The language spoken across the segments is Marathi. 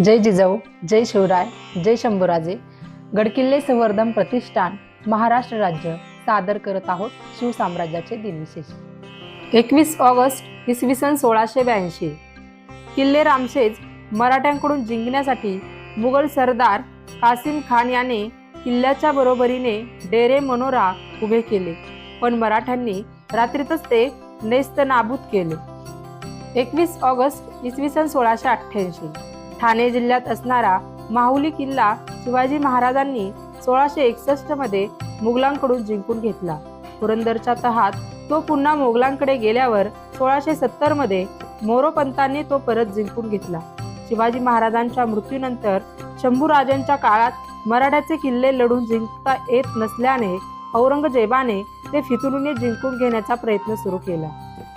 जय जिजाऊ जय शिवराय जय शंभूराजे. गडकिल्ले संवर्धन प्रतिष्ठान महाराष्ट्र राज्य सादर करत आहोत शिवसाम्राज्याचे दिनविशेष. एकवीस ऑगस्ट इसवी सन सोळाशे ब्याऐंशी. किल्ले रामशेज मराठ्यांकडून जिंकण्यासाठी मुघल सरदार कासिम खान याने किल्ल्याच्या बरोबरीने डेरे मनोरा उभे केले पण मराठ्यांनी रात्रीतच ते नेस्त नाबूद केले. एकवीस ऑगस्ट इसवी सन सोळाशे अठ्ठ्याऐंशी. ठाणे जिल्ह्यात असणारा माहुली किल्ला शिवाजी महाराजांनी सोळाशे एकसष्टमध्ये मुघलांकडून जिंकून घेतला. पुरंदरच्या तहात तो पुन्हा मोगलांकडे गेल्यावर सोळाशे सत्तरमध्ये मोरोपंतांनी तो परत जिंकून घेतला. शिवाजी महाराजांच्या मृत्यूनंतर शंभूराजांच्या काळात मराठ्याचे किल्ले लढून जिंकता येत नसल्याने औरंगजेबाने ते फितुरीने जिंकून घेण्याचा प्रयत्न सुरू केला.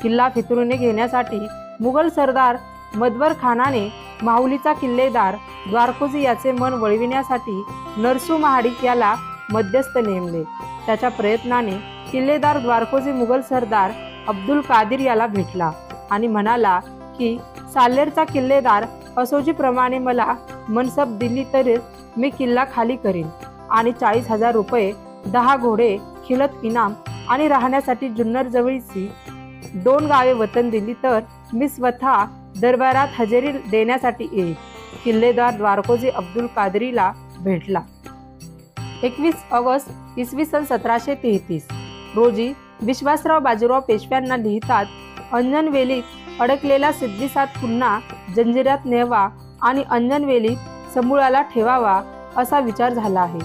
किल्ला फितुरीने घेण्यासाठी मुघल सरदार मदवर खानाने माहुलीचा किल्लेदार द्वारकोजी याचे मन वळविण्यासाठी नरसू महाडिक याला मध्यस्थ नेमले. त्याच्या प्रयत्नाने किल्लेदार द्वारकोजी मुघल सरदार अब्दुल कादिर याला भेटला आणि म्हणाला की साल्लेरचा किल्लेदार असोजीप्रमाणे मला मनसब दिली तरी मी किल्ला खाली करीन आणि चाळीस हजार रुपये दहा घोडे खिलत इनाम आणि राहण्यासाठी जुन्नर जवळची दोन गावे वतन दिली तर मी स्वतः दरबारात हजेरी देण्यासाठी येईल. किल्लेदार द्वारकोजी अब्दुल कादरीला भेटला. एकवीस ऑगस्ट इसवी सन सतराशे तेहतीस. रोजी विश्वासराव बाजीराव पेशव्यांना लिहितात अंजनवेलीत अडकलेला सिद्धिसात पुन्हा जंजिऱ्यात न्यावा आणि अंजनवेलीत समूळाला ठेवावा असा विचार झाला आहे.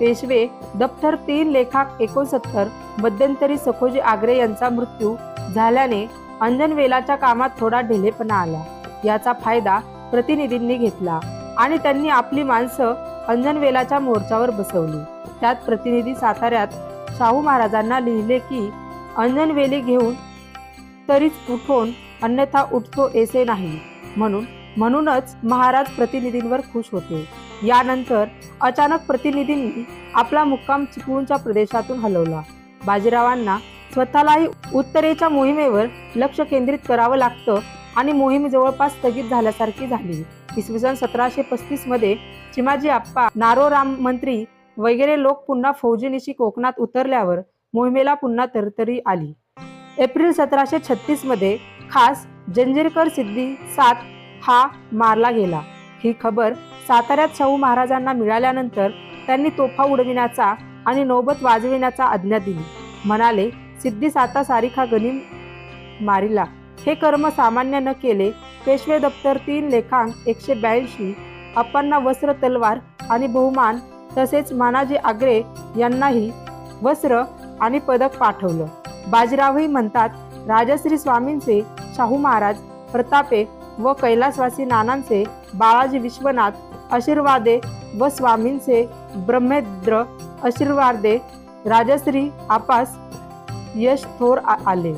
पेशवे दप्तर तीन लेखाक एकोणसत्तर मध्यंतरी सखोजी आग्रे यांचा मृत्यू झाल्याने अंजनवेलाच्या कामात थोडा ढिलेपणा आला. याचा फायदा प्रतिनिधींनी घेतला आणि त्यांनी आपली माणसं अंजनवेलाच्या मोर्चावर बसवली. त्यात प्रतिनिधी साताऱ्यात शाहू महाराजांना लिहिले की अंजनवेली घेऊन तरीच उठून अन्यथा उठतो ऐसे नाही. म्हणून म्हणूनच महाराज प्रतिनिधींवर खुश होते. यानंतर अचानक प्रतिनिधींनी आपला मुक्काम चिपळूणच्या प्रदेशातून हलवला. बाजीरावांना स्वतःलाही उत्तरेच्या मोहिमेवर लक्ष केंद्रित करावं लागतं आणि मोहीम जवळपास स्थगित झाल्यासारखी झाली. इसवी सन सतराशे पस्तीसमध्ये चिमाजी आप्पा नारोराम मंत्री वगैरे लोक पुन्हा फौजीनिशी कोकणात उतरल्यावर मोहिमेला पुन्हा तरतरी आली. एप्रिल सतराशे छत्तीसमध्ये खास जंजीरकर सिद्धी सात हा मारला गेला. ही खबर साताऱ्यात शाहू महाराजांना मिळाल्यानंतर त्यांनी तोफा उडविण्याचा आणि नौबत वाजविण्याचा आज्ञा दिली. म्हणाले सिद्धी साता सारिखा गनिम मारिला. हे कर्म सामान्य न केले. पेशवे दप्तर तीन लेखांक एकशे ब्याऐंशी अप्पांना वस्त्र तलवार आणि बहुमान तसेच मानाजी आग्रे यांनाही वस्त्र आणि पदक पाठवलं. बाजीरावही म्हणतात राजश्री स्वामींचे शाहू महाराज प्रतापे व कैलासवासी नानांचे बाळाजी विश्वनाथ आशीर्वादे व स्वामींचे ब्रह्मेद्र आशीर्वादे राजश्री आपास यश थोर आ- आले